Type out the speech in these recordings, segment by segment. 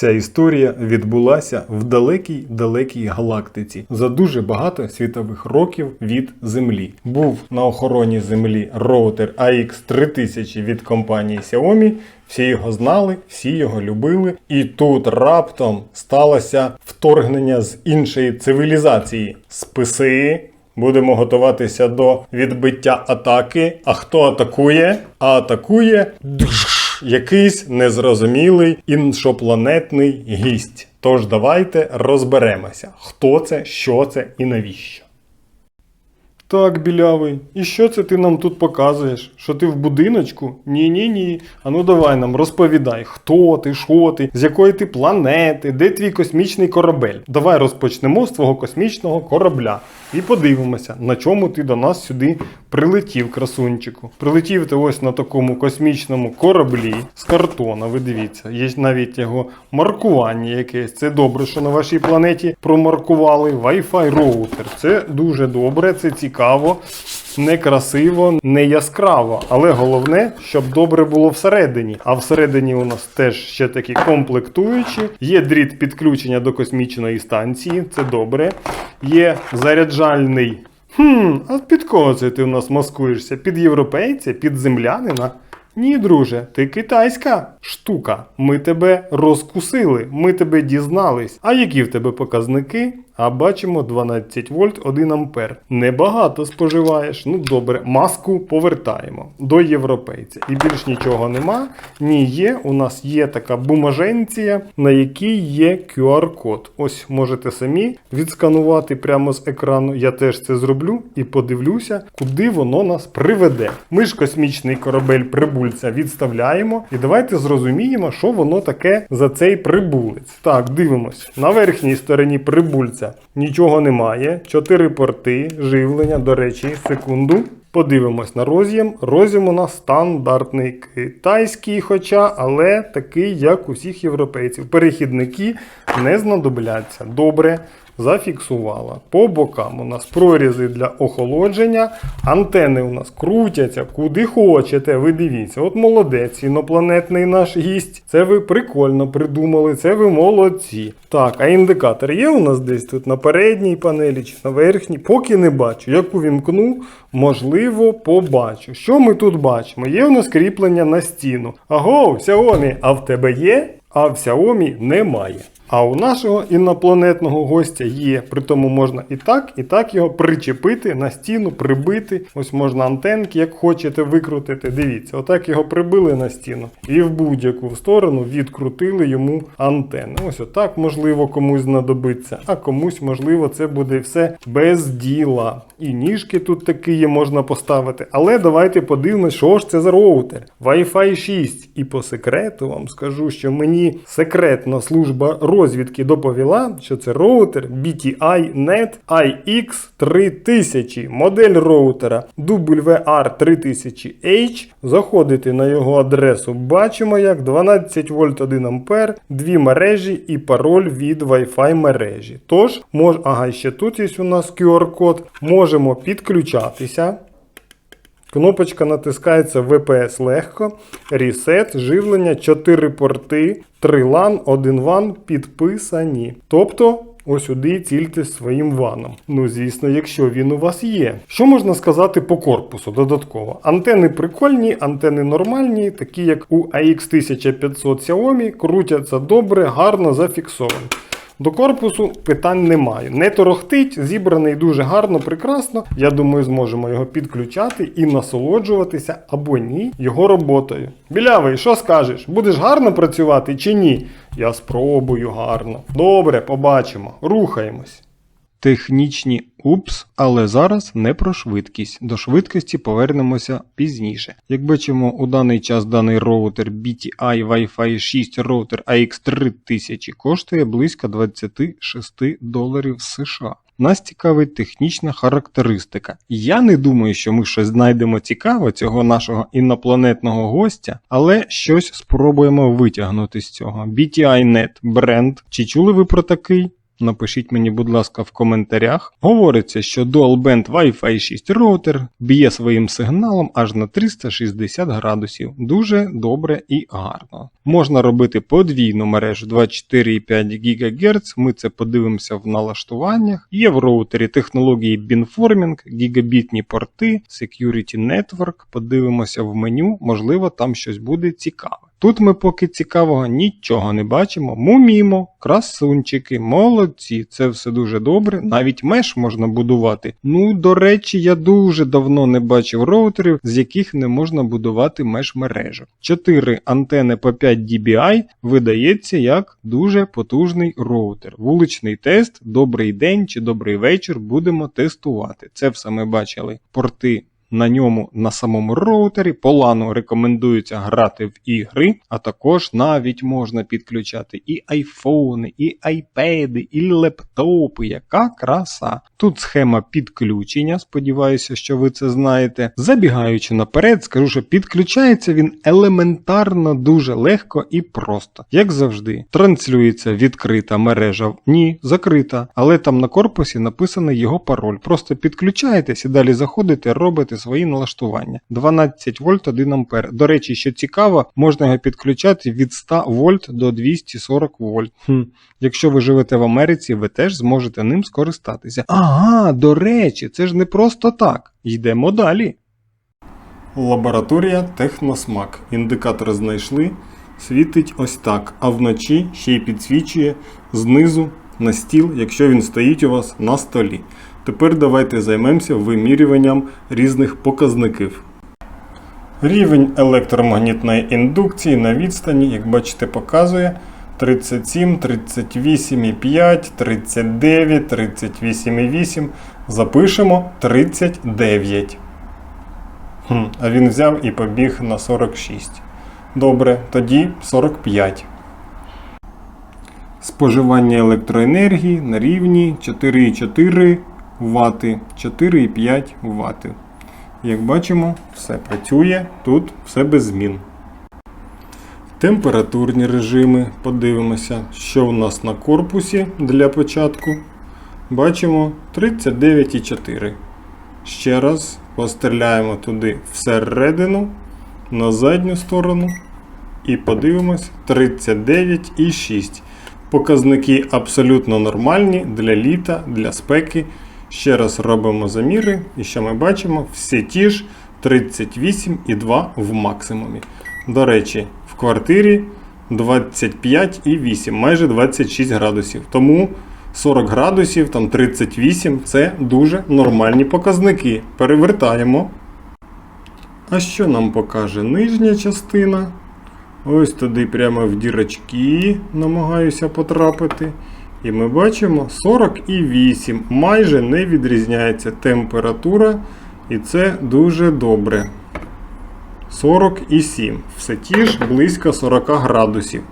Ця історія відбулася в далекій далекій галактиці за дуже багато світових років від Землі. Був на охороні Землі роутер AX3000 від компанії Xiaomi. Всі його знали, всі його любили. І тут раптом сталося вторгнення з іншої цивілізації. Списи. Будемо готуватися до відбиття атаки. А хто атакує? А атакує якийсь незрозумілий іншопланетний гість. Тож давайте розберемося, хто це, що це і навіщо. Так, білявий, і що це ти нам тут показуєш? Що ти в будиночку? Ні, ні, ні. Ану давай нам розповідай, хто ти, що ти, з якої ти планети, де твій космічний корабель. Давай розпочнемо з твого космічного корабля і подивимося, на чому ти до нас сюди прилетів, красунчику. Прилетів ти ось на такому космічному кораблі з картона. Ви дивіться, є навіть його маркування якесь. Це добре, що на вашій планеті промаркували Wi-Fi роутер. Це дуже добре, це цікаво. Не красиво, не яскраво, але головне, щоб добре було всередині. А всередині у нас теж ще такі комплектуючі. Є дріт підключення до космічної станції, це добре. Є заряджальний. Хм, а під кого це ти в нас маскуєшся? Під європейця, під землянина? Ні, друже, ти китайська штука. Ми тебе розкусили, ми тебе дізнались. А які в тебе показники? А бачимо 12 вольт 1 ампер. Небагато споживаєш. Ну добре, маску повертаємо до європейця. І більш нічого нема. Ні, є. У нас є така бумаженція, на якій є QR-код. Ось можете самі відсканувати прямо з екрану. Я теж це зроблю і подивлюся, куди воно нас приведе. Ми ж космічний корабель прибульця відставляємо. І давайте зрозуміємо, що воно таке за цей прибулець. Так, дивимось. На верхній стороні прибульця нічого немає. Чотири порти, живлення, до речі, секунду. Подивимось на роз'єм. Роз'єм у нас стандартний китайський, хоча, але такий, як усіх європейців. Перехідники не знадобляться. Добре. Зафіксувала. По бокам у нас прорізи для охолодження. Антени у нас крутяться куди хочете. Ви дивіться, от молодець, інопланетний наш гість. Це ви прикольно придумали, це ви молодці. Так, а індикатор є у нас десь тут на передній панелі чи на верхній? Поки не бачу. Як увімкну, можливо, побачу. Що ми тут бачимо? Є у нас кріплення на стіну. Аго, Xiaomi, а в тебе є? А в Xiaomi немає. А у нашого інопланетного гостя є. Притому можна і так, і так його причепити на стіну, прибити. Ось можна антенки, як хочете, викрутити. Дивіться, отак його прибили на стіну. І в будь-яку сторону відкрутили йому антенни. Ось отак, можливо, комусь знадобиться, а комусь, можливо, це буде все без діла. І ніжки тут такі є, можна поставити. Але давайте подивимось, що ж це за роутер. Wi-Fi 6. І по секрету вам скажу, що мені секретна служба розвідки доповіла, що це роутер BTI Net IX3000. Модель роутера WR3000H. Заходите на його адресу, бачимо як 12 вольт 1 ампер, дві мережі і пароль від Wi-Fi мережі. Тож, мож... ага, ще тут є у нас QR-код. Можемо підключатися. Кнопочка натискається VPS легко. Reset, живлення, 4 порти, 3 LAN, 1 WAN підписані. Тобто. Ось сюди цільте своїм ваном. Ну, звісно, якщо він у вас є. Що можна сказати по корпусу додатково? Антени прикольні, антени нормальні, такі як у AX1500 Xiaomi, крутяться добре, гарно зафіксовані. До корпусу питань немає. Не торохтить, зібраний дуже гарно, прекрасно. Я думаю, зможемо його підключати і насолоджуватися або ні його роботою. Білявий, що скажеш? Будеш гарно працювати чи ні? Я спробую гарно. Добре, побачимо. Рухаємось. Технічні упс, але зараз не про швидкість. До швидкості повернемося пізніше. Як бачимо, у даний час даний роутер BTI Wi-Fi 6 роутер AX3000 коштує близько 26 доларів США. Нас цікавить технічна характеристика. Я не думаю, що ми щось знайдемо цікаво цього нашого інопланетного гостя, але щось спробуємо витягнути з цього. BTI Net бренд. Чи чули ви про такий? Напишіть мені, будь ласка, в коментарях. Говориться, що Dualband Wi-Fi 6 роутер б'є своїм сигналом аж на 360 градусів. Дуже добре і гарно. Можна робити подвійну мережу 24,5 ГГц. Ми це подивимося в налаштуваннях. Є в роутері технології Beamforming, гігабітні порти, Security Network. Подивимося в меню, можливо, там щось буде цікаве. Тут ми поки цікавого нічого не бачимо. Мумімо, красунчики, молодці, це все дуже добре. Навіть меш можна будувати. Ну, до речі, я дуже давно не бачив роутерів, з яких не можна будувати меш мережу. 4 антени по 5 dBi видається як дуже потужний роутер. Вуличний тест, добрий день чи добрий вечір будемо тестувати. Це все ми бачили. Порти на ньому на самому роутері. По лану рекомендується грати в ігри, а також навіть можна підключати і айфони, і айпеди, і лептопи. Яка краса! Тут схема підключення, сподіваюся, що ви це знаєте. Забігаючи наперед, скажу, що підключається він елементарно дуже легко і просто. Як завжди, транслюється відкрита мережа. Ні, закрита, але там на корпусі написаний його пароль. Просто підключаєтесь і далі заходите, робите свої налаштування. 12 вольт 1 ампер. До речі, що цікаво, можна його підключати від 100 вольт до 240 вольт. Хм. Якщо ви живете в Америці, ви теж зможете ним скористатися. Ага, до речі, це ж не просто так. Йдемо далі. Лабораторія Техносмак. Індикатор знайшли. Світить ось так, а вночі ще й підсвічує знизу на стіл, якщо він стоїть у вас на столі. Тепер давайте займемося вимірюванням різних показників. Рівень електромагнітної індукції на відстані, як бачите, показує 37, 38,5, 39, 38,8. Запишемо 39. Хм, а він взяв і побіг на 46. Добре, тоді 45. Споживання електроенергії на рівні 4,4 Вт, 4,5 Вт. Як бачимо, все працює, тут все без змін. Температурні режими. Подивимося, що у нас на корпусі для початку. Бачимо 39,4. Ще раз постріляємо туди всередину, на задню сторону. І подивимось 39,6. Показники абсолютно нормальні для літа, для спеки. Ще раз робимо заміри, і що ми бачимо? Всі ті ж 38,2 в максимумі. До речі, в квартирі 25,8, майже 26 градусів. Тому 40 градусів, там 38 це дуже нормальні показники. Перевертаємо. А що нам покаже нижня частина? Ось туди прямо в дірочки намагаюся потрапити. І ми бачимо 48. Майже не відрізняється температура, і це дуже добре. 47. Все ті ж близько 40 градусів.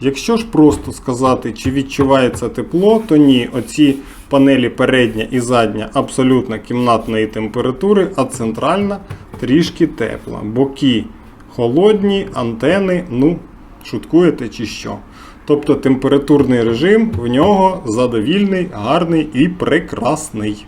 Якщо ж просто сказати, чи відчувається тепло, то ні, оці панелі передня і задня абсолютно кімнатної температури, а центральна трішки тепла. Боки холодні, антени, ну, шуткуєте чи що. Тобто температурний режим в нього задовільний, гарний і прекрасний.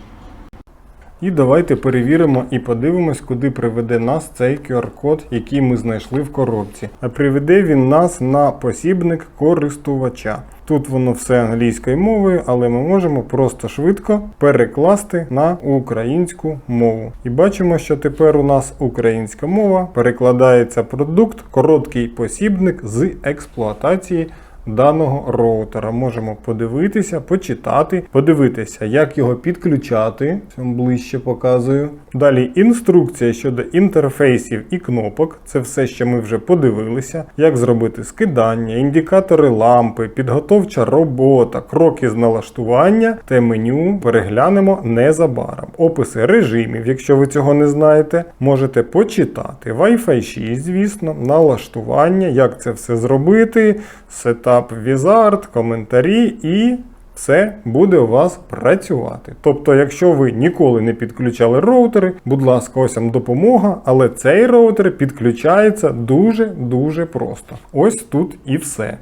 І давайте перевіримо і подивимось, куди приведе нас цей QR-код, який ми знайшли в коробці. А приведе він нас на посібник користувача. Тут воно все англійською мовою, але ми можемо просто швидко перекласти на українську мову. І бачимо, що тепер у нас українська мова перекладається продукт, короткий посібник з експлуатації даного роутера. Можемо подивитися, почитати, подивитися, як його підключати. Ближче показую. Далі інструкція щодо інтерфейсів і кнопок. Це все, що ми вже подивилися. Як зробити скидання, індикатори лампи, підготовча робота, кроки з налаштування те меню переглянемо незабаром. Описи режимів, якщо ви цього не знаєте, можете почитати. Wi-Fi 6, звісно, налаштування, як це все зробити, сетап Wizard, коментарі і все буде у вас працювати. Тобто, якщо ви ніколи не підключали роутери, будь ласка, ось вам допомога, але цей роутер підключається дуже-дуже просто. Ось тут і все.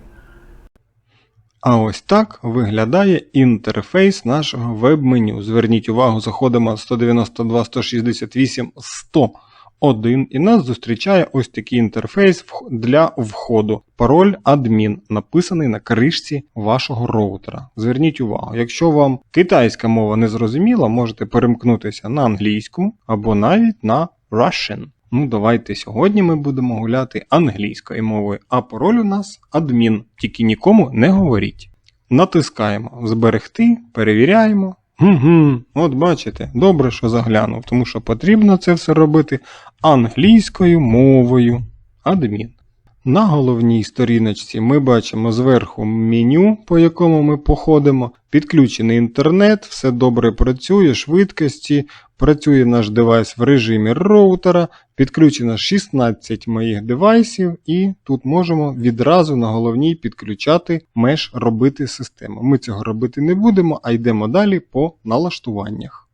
А ось так виглядає інтерфейс нашого веб-меню. Зверніть увагу, заходимо 192, 168, 101 і нас зустрічає ось такий інтерфейс для входу. Пароль адмін написаний на кришці вашого роутера. Зверніть увагу, якщо вам китайська мова не зрозуміла, можете перемкнутися на англійську або навіть на Russian. Ну, давайте сьогодні ми будемо гуляти англійською мовою, а пароль у нас адмін, тільки нікому не говоріть. Натискаємо зберегти, перевіряємо. Угу, от бачите, добре, що заглянув, тому що потрібно це все робити англійською мовою. Адмін. На головній сторіночці ми бачимо зверху меню, по якому ми походимо. Підключений інтернет, все добре працює, швидкості, працює наш девайс в режимі роутера, підключено 16 моїх девайсів, і тут можемо відразу на головній підключати меж робити систему. Ми цього робити не будемо, а йдемо далі по налаштуваннях.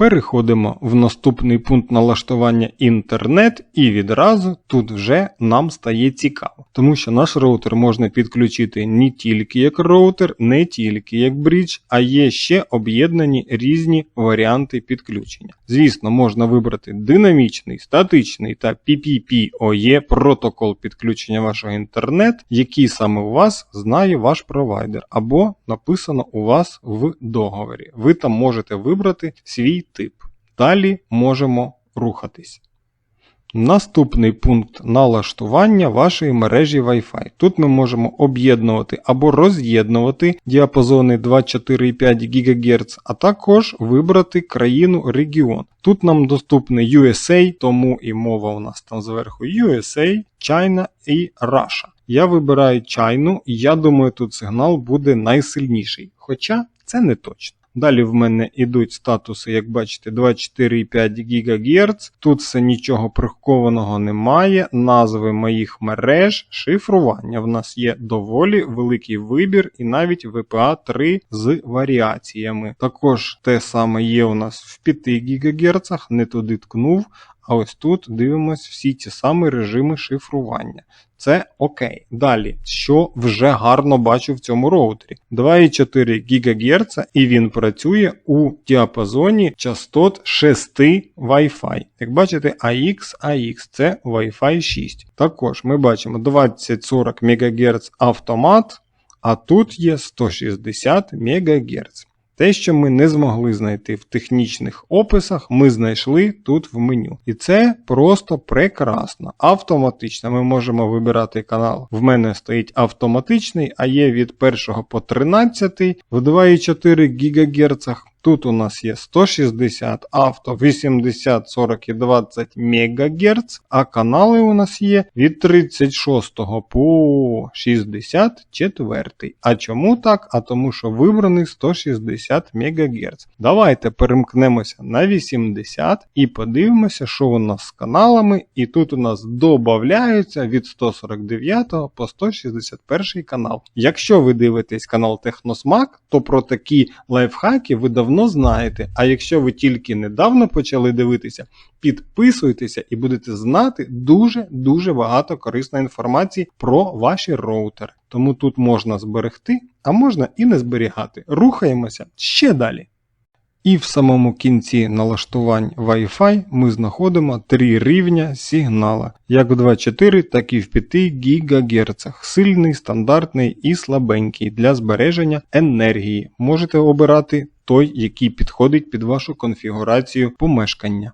Переходимо в наступний пункт налаштування інтернет, і відразу тут вже нам стає цікаво, тому що наш роутер можна підключити не тільки як роутер, не тільки як бридж, а є ще об'єднані різні варіанти підключення. Звісно, можна вибрати динамічний, статичний та PPPoE протокол підключення вашого інтернет, який саме у вас знає ваш провайдер, або написано у вас в договорі. Ви там можете вибрати свій тип. Далі можемо рухатись. Наступний пункт налаштування вашої мережі Wi-Fi. Тут ми можемо об'єднувати або роз'єднувати діапазони 2,4,5 ГГц, а також вибрати країну регіон. Тут нам доступний USA, тому і мова у нас там зверху USA, China і Russia. Я вибираю China, і я думаю, тут сигнал буде найсильніший. Хоча це не точно. Далі в мене йдуть статуси, як бачите, 24,5 ГГц. Тут все нічого прихованого немає. Назви моїх мереж, шифрування. В нас є доволі великий вибір і навіть VPA 3 з варіаціями. Також те саме є у нас в 5 ГГц, не туди ткнув. А ось тут дивимось всі ті самі режими шифрування. Це окей. Далі, що вже гарно бачу в цьому роутері. 2,4 ГГц і він працює у діапазоні частот 6 Wi-Fi. Як бачите, AX, AX це Wi-Fi 6. Також ми бачимо 20-40 МГц автомат, а тут є 160 МГц. Те, що ми не змогли знайти в технічних описах, ми знайшли тут в меню. І це просто прекрасно. Автоматично ми можемо вибирати канал. В мене стоїть автоматичний, а є від 1 по 13 в 2,4 ГГц. Тут у нас є 160 авто, 80, 40 і 20 МГц, а канали у нас є від 36 по 64. А чому так? А тому що вибраний 160 МГц. Давайте перемкнемося на 80 і подивимося, що у нас з каналами. І тут у нас додаються від 149 по 161 канал. Якщо ви дивитесь канал Техносмак, то про такі лайфхаки ви давно знаєте. А якщо ви тільки недавно почали дивитися, підписуйтеся і будете знати дуже-дуже багато корисної інформації про ваші роутери. Тому тут можна зберегти, а можна і не зберігати. Рухаємося ще далі. І в самому кінці налаштувань Wi-Fi ми знаходимо три рівня сигнала, як в 2.4, так і в 5 ГГц. Сильний, стандартний і слабенький для збереження енергії. Можете обирати той, який підходить під вашу конфігурацію помешкання.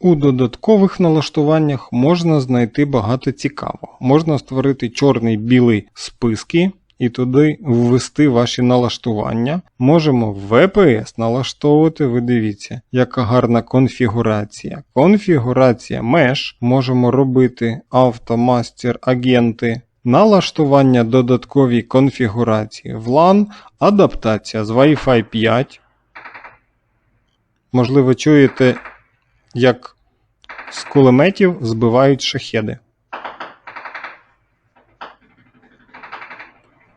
У додаткових налаштуваннях можна знайти багато цікавого. Можна створити чорний білий списки і туди ввести ваші налаштування. Можемо VPS налаштовувати, ви дивіться, яка гарна конфігурація. Конфігурація Mesh. Можемо робити автомастер агенти. Налаштування додатковій конфігурації VLAN, адаптація з Wi-Fi 5. Можливо, чуєте, як з кулеметів збивають шахеди.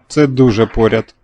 Це дуже поряд.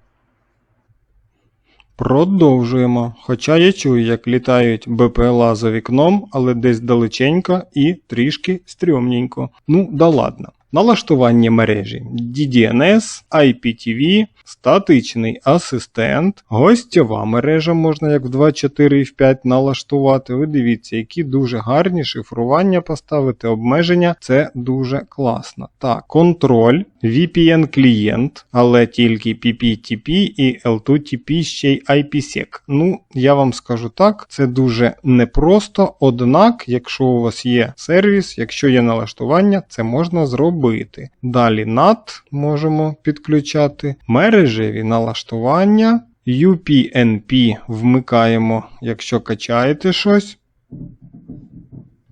Продовжуємо. Хоча я чую, як літають БПЛА за вікном, але десь далеченько і трішки стрьомненько. Ну, да ладно. Налаштування мережі DDNS, IPTV, статичний асистент, гостьова мережа можна як в 2, 4 і в 5 налаштувати. Ви дивіться, які дуже гарні шифрування поставити, обмеження це дуже класно. Так, контроль, VPN клієнт, але тільки PPTP і L2TP ще й IPsec. Ну, я вам скажу так, це дуже непросто, однак, якщо у вас є сервіс, якщо є налаштування, це можна зробити. Далі NAT можемо підключати, мережеві налаштування, UPnP вмикаємо, якщо качаєте щось.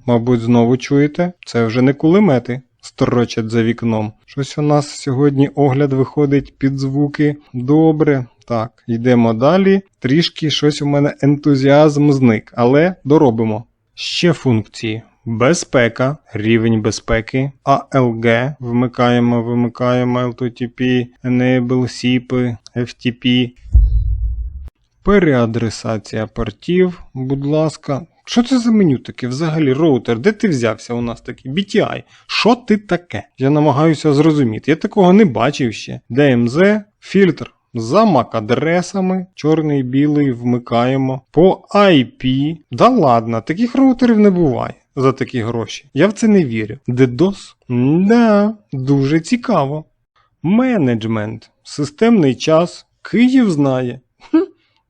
Мабуть, знову чуєте, це вже не кулемети строчать за вікном. Щось у нас сьогодні огляд виходить під звуки. Добре. Так, йдемо далі. Трішки щось у мене ентузіазм зник, але доробимо. Ще функції. Безпека, рівень безпеки, ALG, вмикаємо, вимикаємо L2TP, Enable, SIP, FTP, переадресація портів, будь ласка. Що це за меню таке взагалі роутер? Де ти взявся у нас такий? BTI. Що ти таке? Я намагаюся зрозуміти. Я такого не бачив ще. DMZ, фільтр за MAC-адресами, чорний білий вмикаємо. По IP. Да ладно, таких роутерів не буває за такі гроші. Я в це не вірю. DDoS? Да, дуже цікаво. Менеджмент. Системний час. Київ знає.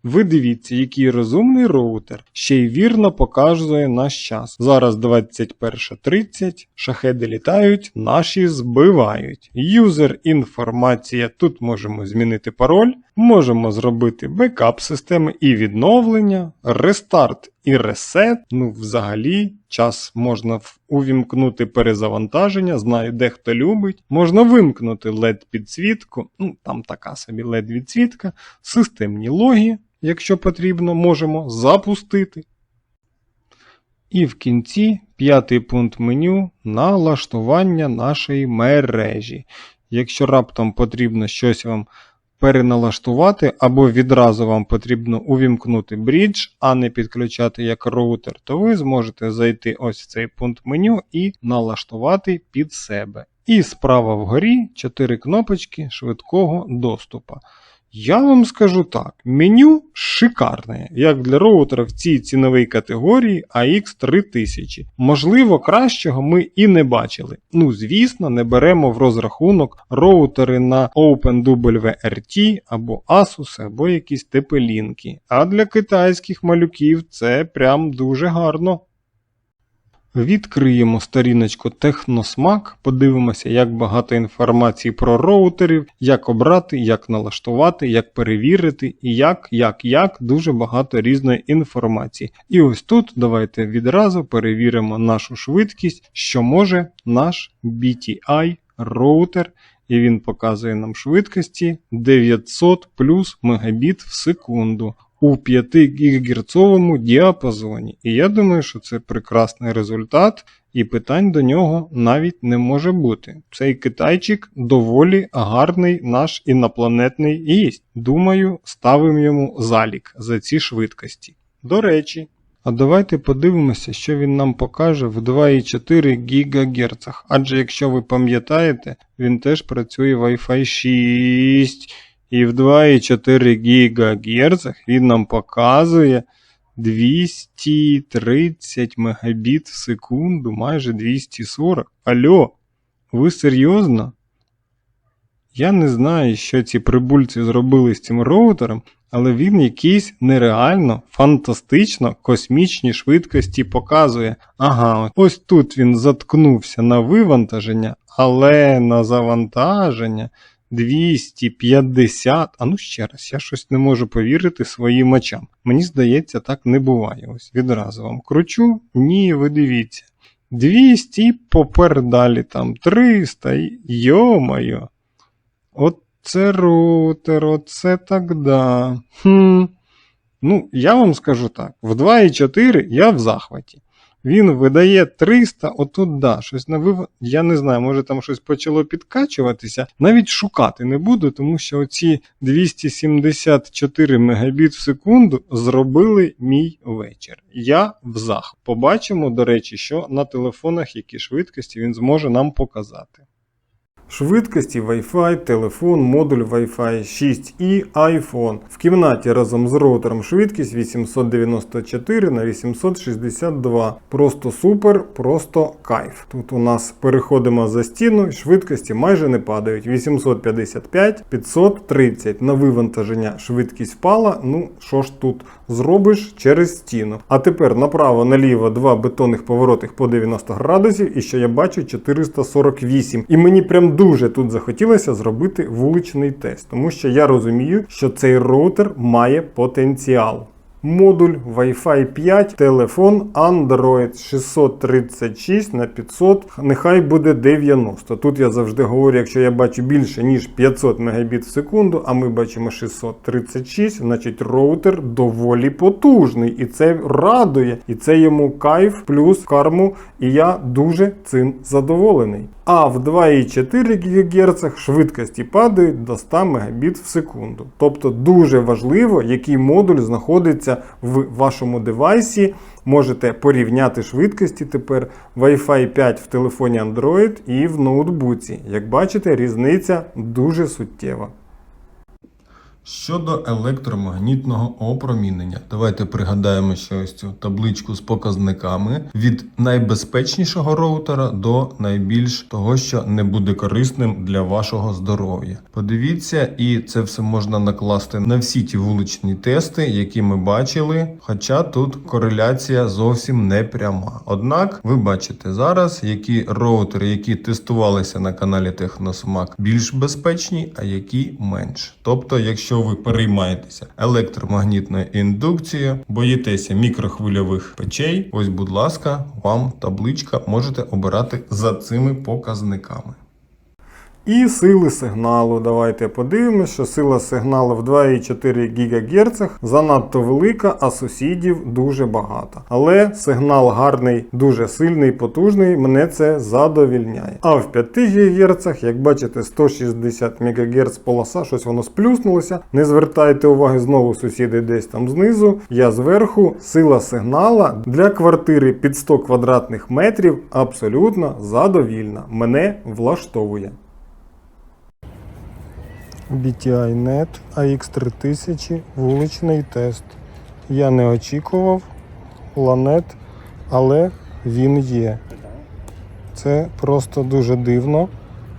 Ви дивіться, який розумний роутер ще й вірно показує наш час. Зараз 21.30, шахеди літають, наші збивають. Юзер інформація. Тут можемо змінити пароль, можемо зробити бекап системи і відновлення, рестарт і ресет. Ну, взагалі, час можна увімкнути перезавантаження, знаю, дехто любить. Можна вимкнути LED підсвітку, ну там така собі LED відсвітка, системні логи, якщо потрібно, можемо запустити. І в кінці п'ятий пункт меню налаштування нашої мережі. Якщо раптом потрібно щось вам переналаштувати, або відразу вам потрібно увімкнути брідж, а не підключати як роутер, то ви зможете зайти ось в цей пункт меню і налаштувати під себе. І справа вгорі 4 кнопочки швидкого доступу. Я вам скажу так: меню шикарне, як для роутера в цій ціновій категорії AX3000. Можливо, кращого ми і не бачили. Ну, звісно, не беремо в розрахунок роутери на OpenWRT або Asus, або якісь тепелінки. А для китайських малюків це прям дуже гарно. Відкриємо сторіночку Техносмак, подивимося, як багато інформації про роутерів, як обрати, як налаштувати, як перевірити, і як, як, як дуже багато різної інформації. І ось тут давайте відразу перевіримо нашу швидкість, що може наш BTI роутер. І він показує нам швидкості 900 плюс мегабіт в секунду у 5 ГГц діапазоні. І я думаю, що це прекрасний результат, і питань до нього навіть не може бути. Цей китайчик доволі гарний наш інопланетний гість. Думаю, ставимо йому залік за ці швидкості. До речі, а давайте подивимося, що він нам покаже в 2,4 ГГц. Адже якщо ви пам'ятаєте, він теж працює Wi-Fi 6. І в 2,4 ГГц він нам показує 230 Мбіт в секунду, майже 240. Алло, ви серйозно? Я не знаю, що ці прибульці зробили з цим роутером, але він якийсь нереально, фантастично космічні швидкості показує. Ага, ось тут він заткнувся на вивантаження, але на завантаження 250. А ну ще раз, я щось не можу повірити своїм очам. Мені здається, так не буває. Ось відразу вам кручу. Ні, ви дивіться. 200 попер далі там 300. Йо-моє. Оце роутер, оце так да. Хм. Ну, я вам скажу так: в 2,4 я в захваті. Він видає 300, отут да, щось на вив... Я не знаю, може там щось почало підкачуватися. Навіть шукати не буду, тому що оці 274 мегабіт в секунду зробили мій вечір. Я в зах. Побачимо, до речі, що на телефонах які швидкості він зможе нам показати. Швидкості Wi-Fi, телефон, модуль Wi-Fi 6 і iPhone. В кімнаті разом з роутером швидкість 894 на 862. Просто супер, просто кайф. Тут у нас переходимо за стіну, швидкості майже не падають. 855, 530. На вивантаження швидкість впала. Ну, що ж тут зробиш через стіну. А тепер направо, наліво два бетонних поворотих по 90 градусів, і що я бачу 448. І мені прям дуже тут захотілося зробити вуличний тест, тому що я розумію, що цей роутер має потенціал. Модуль Wi-Fi 5, телефон Android 636 на 500, нехай буде 90. Тут я завжди говорю, якщо я бачу більше ніж 500 Мбіт в секунду, а ми бачимо 636, значить роутер доволі потужний. І це радує, і це йому кайф плюс карму. І я дуже цим задоволений. А в 2,4 ГГц швидкості падають до 100 Мбіт в секунду. Тобто дуже важливо, який модуль знаходиться в вашому девайсі. Можете порівняти швидкості тепер Wi-Fi 5 в телефоні Android і в ноутбуці. Як бачите, різниця дуже суттєва. Щодо електромагнітного опромінення, давайте пригадаємо ще ось цю табличку з показниками від найбезпечнішого роутера до найбільш того, що не буде корисним для вашого здоров'я. Подивіться, і це все можна накласти на всі ті вуличні тести, які ми бачили. Хоча тут кореляція зовсім не пряма. Однак ви бачите зараз, які роутери, які тестувалися на каналі Техносмак, більш безпечні, а які менш. Тобто, якщо ви переймаєтеся електромагнітною індукцією, боїтеся мікрохвильових печей, ось, будь ласка, вам табличка можете обирати за цими показниками. І сили сигналу. Давайте подивимося, що сила сигналу в 2,4 ГГц занадто велика, а сусідів дуже багато. Але сигнал гарний, дуже сильний, потужний, мене це задовільняє. А в 5 ГГц, як бачите, 160 МГц полоса, щось воно сплюснулося. Не звертайте уваги знову сусіди десь там знизу. Я зверху. Сила сигнала для квартири під 100 квадратних метрів абсолютно задовільна. Мене влаштовує. BTI Net AX3000 вуличний тест. Я не очікував ланет, але він є. Це просто дуже дивно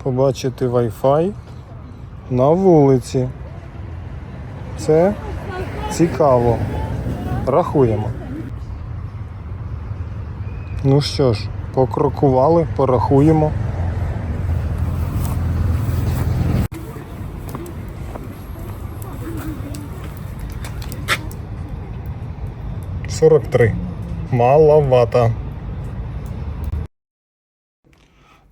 побачити Wi-Fi на вулиці. Це цікаво. Рахуємо. Ну що ж, покрокували, порахуємо. 43. Маловато.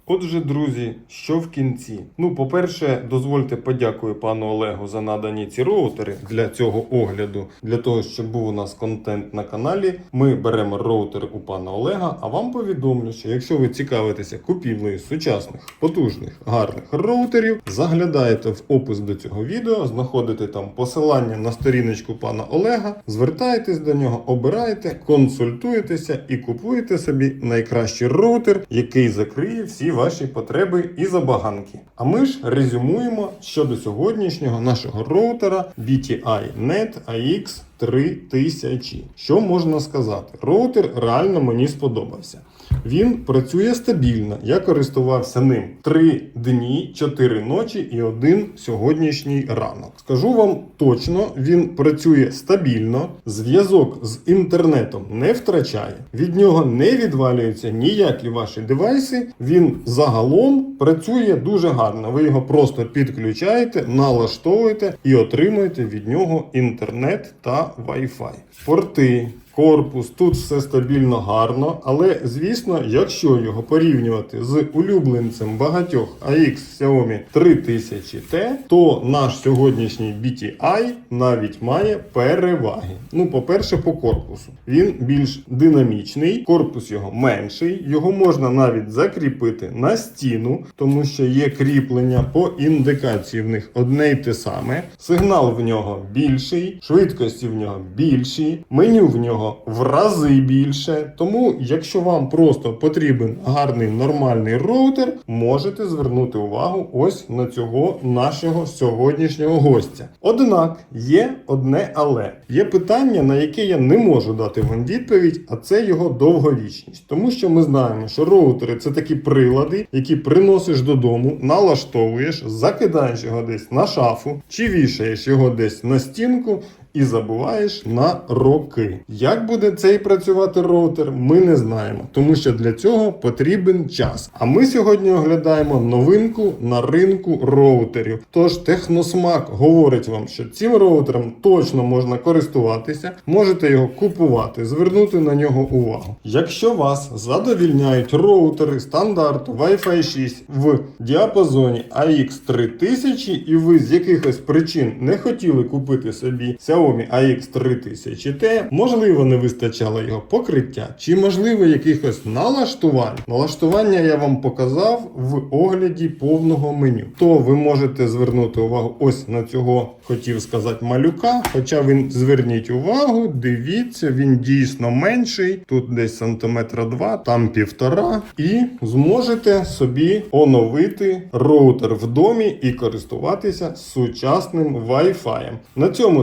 Отже, друзі, що в кінці? Ну, по-перше, дозвольте подякую пану Олегу за надані ці роутери для цього огляду, для того, щоб був у нас контент на каналі. Ми беремо роутери у пана Олега, а вам повідомлю, що якщо ви цікавитеся купівлею сучасних, потужних, гарних роутерів, заглядаєте в опис до цього відео, знаходите там посилання на сторіночку пана Олега, звертаєтесь до нього, обираєте, консультуєтеся і купуєте собі найкращий роутер, який закриє всі ваші потреби і забаганки. А ми ж резюмуємо щодо сьогоднішнього нашого роутера BTI Net AX 3000. Що можна сказати? Роутер реально мені сподобався. Він працює стабільно. Я користувався ним 3 дні, 4 ночі і один сьогоднішній ранок. Скажу вам точно, він працює стабільно, зв'язок з інтернетом не втрачає, від нього не відвалюються ніякі ваші девайси. Він загалом працює дуже гарно. Ви його просто підключаєте, налаштовуєте і отримуєте від нього інтернет та Wi-Fi. Порти. Корпус, тут все стабільно гарно, але звісно, якщо його порівнювати з улюбленцем багатьох AX Xiaomi 3000T, то наш сьогоднішній BTI навіть має переваги. Ну, по-перше, по корпусу. Він більш динамічний, корпус його менший, його можна навіть закріпити на стіну, тому що є кріплення по індикації в них одне й те саме. Сигнал в нього більший, швидкості в нього більші, меню в нього нього в рази більше. Тому, якщо вам просто потрібен гарний нормальний роутер, можете звернути увагу ось на цього нашого сьогоднішнього гостя. Однак є одне але є питання, на яке я не можу дати вам відповідь, а це його довговічність. Тому що ми знаємо, що роутери це такі прилади, які приносиш додому, налаштовуєш, закидаєш його десь на шафу чи вішаєш його десь на стінку. І забуваєш на роки. Як буде цей працювати роутер, ми не знаємо, тому що для цього потрібен час. А ми сьогодні оглядаємо новинку на ринку роутерів. Тож Техносмак говорить вам, що цим роутером точно можна користуватися, можете його купувати, звернути на нього увагу. Якщо вас задовільняють роутери стандарту Wi-Fi 6 в діапазоні AX3000 і ви з якихось причин не хотіли купити собі Xiaomi AX3000T, можливо, не вистачало його покриття, чи можливо якихось налаштувань. Налаштування я вам показав в огляді повного меню. То ви можете звернути увагу ось на цього, хотів сказати, малюка. Хоча він зверніть увагу, дивіться, він дійсно менший. Тут десь сантиметра два, там півтора. І зможете собі оновити роутер в домі і користуватися сучасним Wi-Fi. На цьому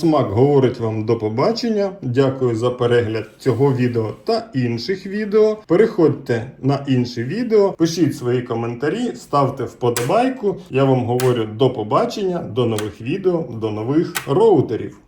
Техносмак говорить вам до побачення. Дякую за перегляд цього відео та інших відео. Переходьте на інші відео, пишіть свої коментарі, ставте вподобайку. Я вам говорю до побачення, до нових відео, до нових роутерів.